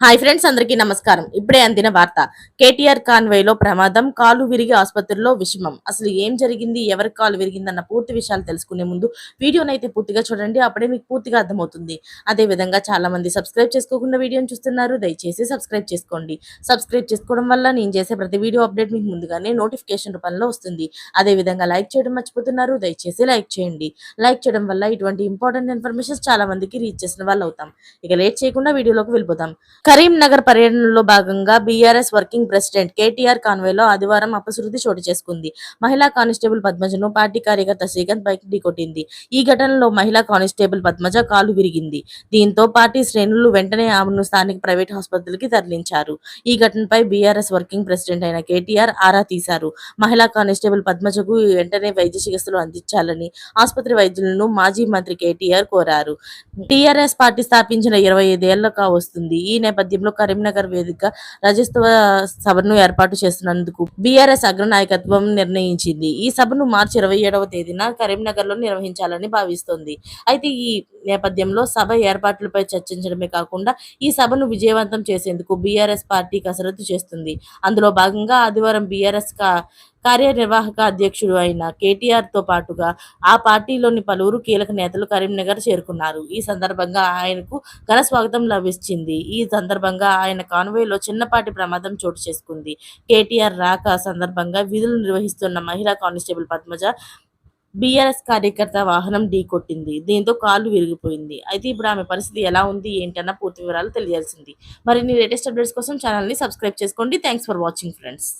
Hi friends అందరికీ నమస్కారం. ఇప్పుడే అందిన వార్త. కేటీఆర్ కాన్వేలో ప్రమాదం కాలు విరిగి ఆసుపత్రిలో విషమం. అసలు ఏం జరిగింది ఎవరి కాలు విరిగిందన్న పూర్తి విషయాలు తెలుసుకునే ముందు వీడియోని అయితే పూర్తిగా చూడండి అప్పుడే మీకు పూర్తిగా అర్థమవుతుంది. అదే విధంగా చాలా మంది సబ్స్క్రైబ్ చేసుకోకుండా వీడియోని చూస్తున్నారు దయచేసి సబ్స్క్రైబ్ చేసుకోండి. సబ్స్క్రైబ్ చేసుకోవడం వల్ల నేను చేసే ప్రతి వీడియో అప్డేట్ మీకు ముందుగానే నోటిఫికేషన్ రూపంలో వస్తుంది. అదే విధంగా లైక్ చేయడం మర్చిపోతున్నారు దయచేసి లైక్ చేయండి. లైక్ చేయడం వల్ల ఇటువంటి ఇంపార్టెంట్ ఇన్ఫర్మేషన్ చాలా మందికి రీచ్ చేసిన వాళ్ళు అవుతాం ఇక లేట్ చేయకుండా వీడియోలోకి వెళ్ళిపోతాం కరీంనగర్ పర్యటనలో భాగంగా బీఆర్ఎస్ వర్కింగ్ ప్రెసిడెంట్ కేటీఆర్ కాన్వేలో ఆదివారం అపశృతి చోటు చేసుకుంది. మహిళా కానిస్టేబుల్ పద్మజను పార్టీ కార్యకర్త శ్రీకాంత్ బైక్ ఢీకొట్టింది ఈ ఘటనలో మహిళా కానిస్టేబుల్ పద్మజ కాలు విరిగింది. దీంతో పార్టీ శ్రేణులు వెంటనే ఆమెను స్థానిక ప్రైవేట్ ఆసుపత్రికి తరలించారు. ఈ ఘటనపై బీఆర్ఎస్ వర్కింగ్ ప్రెసిడెంట్ అయిన కేటీఆర్ ఆరా తీశారు. మహిళా కానిస్టేబుల్ పద్మజకు వెంటనే వైద్య చికిత్సలు అందించాలని ఆసుపత్రి వైద్యులను మాజీ మంత్రి కేటీఆర్ కోరారు. టీఆర్ఎస్ పార్టీ స్థాపించిన ఇరవై ఐదేళ్ళకు వస్తుంది. ఈ నేపథ్యంలో కరీంనగర్ వేదిక రజస్తవ సభను ఏర్పాటు చేస్తున్నందుకు బీఆర్ఎస్ అగ్రనాయకత్వం నిర్ణయించింది. ఈ సభను మార్చి ఇరవై ఏడవ తేదీన కరీంనగర్లో నిర్వహించాలని భావిస్తోంది. అయితే ఈ నేపథ్యంలో సభ ఏర్పాట్లపై చర్చించడమే కాకుండా ఈ సభను విజయవంతం చేసేందుకు బీఆర్ఎస్ పార్టీ కసరత్తు చేస్తుంది. అందులో భాగంగా ఆదివారం బీఆర్ఎస్ కార్యనిర్వాహక అధ్యక్షుడు అయిన కేటీఆర్తో పాటుగా ఆ పార్టీలోని పలువురు కీలక నేతలు కరీంనగర్ చేరుకున్నారు. ఈ సందర్భంగా ఆయనకు ఘన స్వాగతం లభించింది. ఈ సందర్భంగా ఆయన కాన్వేలో చిన్నపాటి ప్రమాదం చోటు చేసుకుంది. కేటీఆర్ రాక సందర్భంగా విధులు నిర్వహిస్తున్న మహిళా కానిస్టేబుల్ పద్మజ బీఆర్ఎస్ కార్యకర్త వాహనం ఢీకొట్టింది దీంతో కాలు విరిగిపోయింది. అయితే ఇప్పుడు ఆమె పరిస్థితి ఎలా ఉంది? ఏంటన్న పూర్తి వివరాలు తెలియాల్సింది. మరిన్ని లేటెస్ట్ అప్డేట్స్ కోసం ఛానల్ని సబ్స్క్రైబ్ చేసుకోండి. Thanks for watching friends.